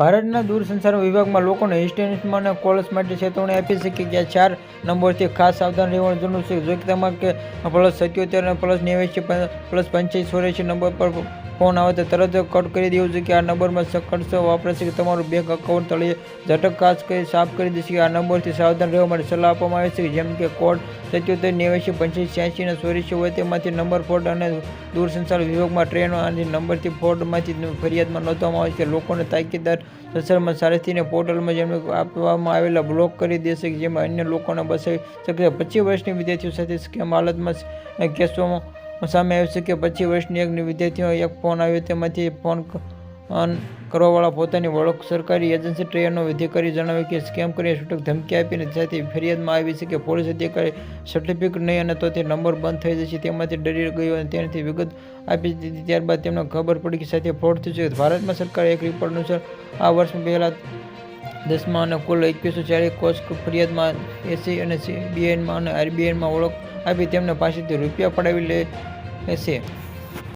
ભારતના દૂરસંચાર વિભાગમાં લોકોને ઇન્સ્ટેન્ટમાં કોલ્સ માટે ચેતવણી આપી છે કે ચાર નંબરથી ખાસ સાવધાન રહેવાનું જરૂર છે. જો કે તમારે પ્લસ સત્યોતેર પ્લસ નેવ્યાસી પ્લસ પંચ્યાસી ચોર્યાસી નંબર પર ફોન આવે તો તરત જ કટ કરી દેવું છે કે આ નંબરમાં સકડશો વાપરશે કે તમારું બેંક અકાઉન્ટ તળિયે ઝટક ખાસ કરી સાફ કરી દેશે કે આ નંબરથી સાવધાન રહેવા માટે સલાહ આપવામાં આવે છે જેમ કે કોડ સત્યોતેર નેવ્યાસી પંચ્યાસી છ્યાસી અને હોય તેમાંથી નંબર ફોડ અને દૂરસંચાર વિભાગમાં ટ્રેનો અને નંબરથી ફોડમાંથી ફરિયાદમાં નોંધવામાં આવે છે લોકોને તાકીદાર સસરમાં સારથીને પોર્ટલમાં જેમને આપવામાં આવેલા બ્લોક કરી દેશે કે જેમાં અન્ય લોકોને બસાવી શકે પચીસ વર્ષની વિદ્યાર્થીઓ સાથે સ્કેમ હાલતમાં કેસોમાં સામે આવ્યું છે પચીસ વર્ષની એક વિદ્યાર્થીઓ એક ફોન આવ્યો, તેમાંથી ફોન કરવાવાળા પોતાની ઓળખ સરકારી એજન્સી ટ્રેનનો અધિકારી જણાવ્યું કે સ્કેમ કરી છૂટક ધમકી આપીને સાથે ફરિયાદમાં આવી છે કે પોલીસ અધિકારી સર્ટિફિકેટ નહીં અને તો તે નંબર બંધ થઈ જશે, તેમાંથી ડરી ગયો અને તેનાથી વિગત આપી દીધી. ત્યારબાદ તેમને ખબર પડી કે સાથે ફ્રોડ થયું છે. ભારતમાં સરકારે એક રિપોર્ટ અનુસાર આ વર્ષ પહેલાં દસમાં અને કુલ એકવીસો ચાલીસ કોષ ફરિયાદમાં એસી અને સીબીઆઈમાં અને આરબીઆઈમાં ઓળખ આપી તેમને પાસેથી રૂપિયા પડાવી લે છે